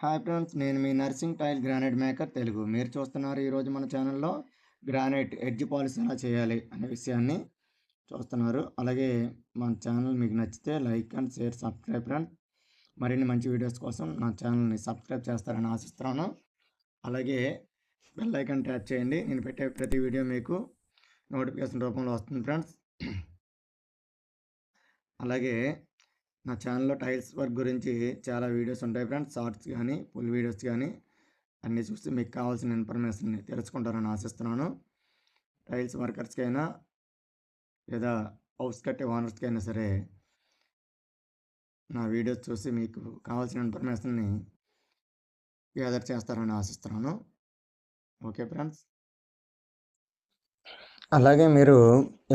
Hi friends నేను మీ Narsing tile granite maker Telugu. మీరు చూస్తున్నారు ఈరోజు మన ఛానల్లో గ్రానైట్ ఎడ్జ్ పాలిష్ ఎలా చేయాలి అనే విషయాన్ని చూస్తున్నారు. అలాగే మన ఛానల్ మీకు నచ్చితే like and share subscribe friend మరిన్ని మంచి వీడియోస్ కోసం నా ఛానల్ని సబ్స్క్రైబ్ చేస్తారని ఆశిస్తున్నాను. అలాగే బెల్ ఐకాన్ ట్యాప్ చేయండి. నేను పెట్టే ప్రతి వీడియో మీకు నోటిఫికేషన్ రూపంలో వస్తుంది ఫ్రెండ్స్. అలాగే నా ఛానల్లో టైల్స్ వర్క్ గురించి చాలా వీడియోస్ ఉంటాయి ఫ్రెండ్స్ షార్ట్స్ కానీ ఫుల్ వీడియోస్ కానీ అన్నీ చూసి మీకు కావాల్సిన ఇన్ఫర్మేషన్ని తెలుసుకుంటారని ఆశిస్తున్నాను. టైల్స్ వర్కర్స్కి అయినా లేదా హౌస్ కట్టే ఓనర్స్కి అయినా సరే నా వీడియోస్ చూసి మీకు కావాల్సిన ఇన్ఫర్మేషన్ని గ్యాదర్ చేస్తారని ఆశిస్తున్నాను. Okay friends. అలాగే మీరు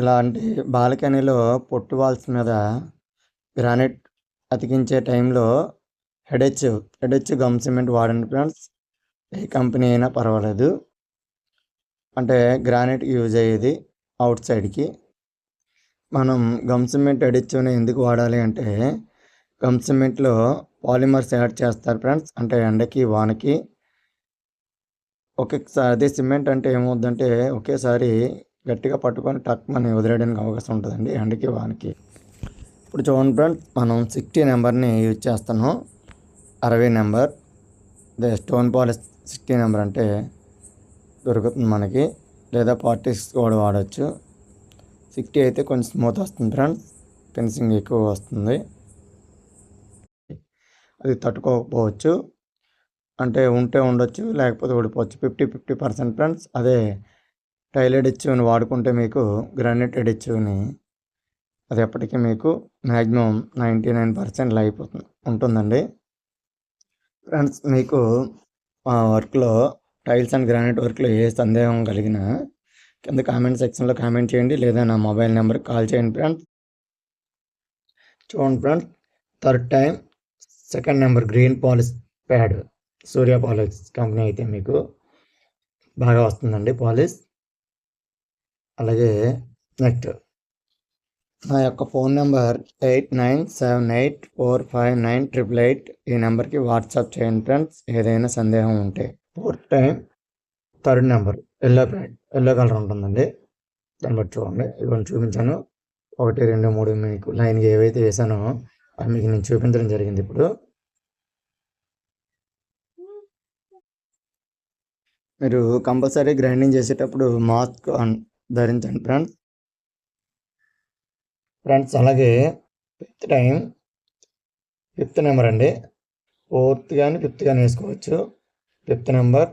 ఇలాంటి బాల్కనీలో పొట్టు వాల్స్ మీద గ్రానైట్ అతికించే టైంలో హెడెచ్ హెడెచ్ గమ్ సిమెంట్ వాడండి ఫ్రెండ్స్ ఏ కంపెనీ అయినా పర్వాలేదు. అంటే గ్రానైట్ యూజ్ అయ్యేది అవుట్ సైడ్కి. మనం గమ్ సిమెంట్ హెడెచ్ని ఎందుకు వాడాలి అంటే గమ్ సిమెంట్లో పాలిమర్స్ యాడ్ చేస్తారు ఫ్రెండ్స్ అంటే ఎండకి వానకి. ఒకేసారి అదే సిమెంట్ అంటే ఏమవుద్దంటే ఒకేసారి గట్టిగా పట్టుకొని టక్ మనం వదిలేయడానికి అవకాశం ఉంటుందండి ఎండకి వానకి. ఇప్పుడు చూడండి ఫ్రెండ్స్ మనం సిక్స్టీ నెంబర్ని యూజ్ చేస్తాను అరవై నెంబర్. అదే స్టోన్ పాలిష్ సిక్స్టీ నెంబర్ అంటే దొరుకుతుంది మనకి. లేదా పార్టీస్ కూడా వాడచ్చు. సిక్స్టీ అయితే కొంచెం స్మూత్ వస్తుంది ఫ్రెండ్స్. ఫినిషింగ్ ఎక్కువ వస్తుంది. అది తట్టుకోకపోవచ్చు. అంటే ఉంటే ఉండొచ్చు లేకపోతే ఊడిపోవచ్చు. Fifty fifty percent friends. అదే టైల్ ఎడిచ్చుని వాడుకుంటే మీకు గ్రానైట్ ఎడిచ్చుని అది ఎప్పటికీ మీకు మ్యాక్సిమం నైంటీ నైన్ పర్సెంట్ అయిపోతుంది ఉంటుందండి. ఫ్రెండ్స్ మీకు మా వర్క్లో టైల్స్ అండ్ గ్రానైట్ వర్క్లో ఏ సందేహం కలిగినా కింద కామెంట్ సెక్షన్లో కామెంట్ చేయండి. లేదా నా మొబైల్ నెంబర్కి కాల్ చేయండి ఫ్రెండ్స్. చూడండి friends third time second number green polish pad Surya polish company అయితే మీకు బాగా వస్తుందండి పాలిష్. అలాగే నెక్స్ట్ నా యొక్క phone number eight nine seven eight four five nine triple eight ఈ నెంబర్కి వాట్సాప్ చేయండి ఫ్రెండ్స్. ఏదైనా సందేహం ఉంటే fourth time third number yellow pant yellow colour ఉంటుందండి. దాన్ని బట్టి చూడండి. ఇవన్నీ చూపించాను. ఒకటి రెండు మూడు మీకు లైన్కి ఏవైతే వేసానో అవి మీకు నేను చూపించడం జరిగింది ఇప్పుడు. మీరు కంపల్సరీ గ్రైండింగ్ చేసేటప్పుడు మాస్క్ ధరించండి ఫ్రెండ్స్. ఫ్రెండ్స్ అలాగే ఫిఫ్త్ టైం ఫిఫ్త్ నెంబర్ అండి. ఫోర్త్ కానీ ఫిఫ్త్ కానీ వేసుకోవచ్చు. ఫిఫ్త్ నెంబర్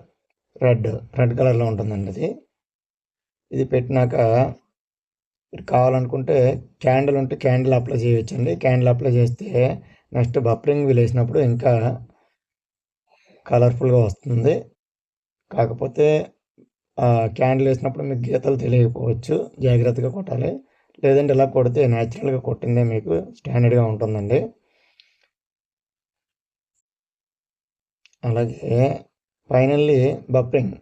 రెడ్ రెడ్ కలర్లో ఉంటుందండి అది. ఇది పెట్టినాక మీరు కావాలనుకుంటే క్యాండిల్ ఉంటే క్యాండిల్ అప్లై చేయొచ్చండి. క్యాండిల్ అప్లై చేస్తే నెక్స్ట్ బఫరింగ్ వేసినప్పుడు ఇంకా కలర్ఫుల్గా వస్తుంది. కాకపోతే క్యాండిల్ వేసినప్పుడు మీకు గీతలు తెలియకపోవచ్చు. జాగ్రత్తగా కొట్టాలి. లేదంటే ఇలా కొడితే న్యాచురల్గా కొట్టిందే మీకు స్టాండర్డ్గా ఉంటుందండి. అలాగే ఫైనల్లీ బఫరింగ్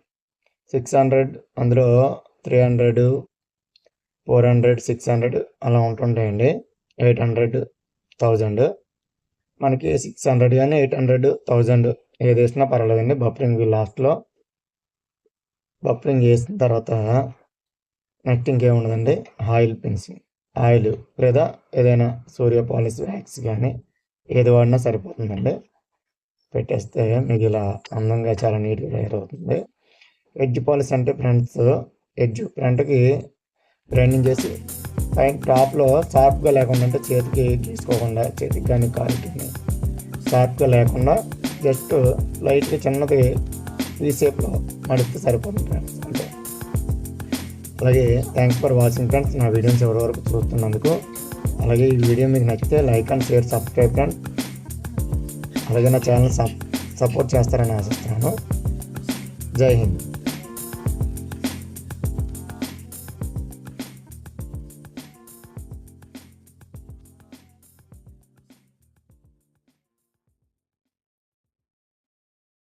సిక్స్ హండ్రెడ్ అందులో three hundred four hundred six hundred అలా ఉంటుంటాయండి. ఎయిట్ హండ్రెడ్ థౌజండ్ మనకి సిక్స్ హండ్రెడ్ కానీ ఎయిట్ హండ్రెడ్ థౌజండ్ ఏది వేసినా పర్వాలేదండి బఫరింగ్ లాస్ట్లో బఫరింగ్ చేసిన తర్వాత నెక్స్ట్ ఇంకేముండదండి ఆయిల్ పెన్సింగ్ ఆయిల్ లేదా ఏదైనా సూర్య పాలిస్ వ్యాక్స్ కానీ ఏది వాడినా సరిపోతుందండి. పెట్టేస్తే మీకు ఇలా అందంగా చాలా నీట్గా తయారవుతుంది. ఎడ్జ్ పాలిస్ అంటే ఫ్రంట్స్ ఎడ్జ్ ఫ్రంట్కి గ్రైండింగ్ చేసి పైన టాప్లో షార్ప్గా లేకుండా అంటే చేతికి తీసుకోకుండా చేతికి కానీ కాలికి కానీ షార్ప్గా లేకుండా జస్ట్ లైట్గా చిన్నది ఈ షేప్లో మడిస్తే సరిపోతుంది ఫ్రెండ్స్. అంటే అలాగే థ్యాంక్స్ ఫర్ వాచింగ్ ఫ్రెండ్స్ నా వీడియోస్ చివరి వరకు చూస్తున్నందుకు. అలాగే ఈ వీడియో మీకు నచ్చితే like and share subscribe friends అలాగే నా ఛానల్ సపోర్ట్ చేస్తారని ఆశిస్తున్నాను. జై హింద్.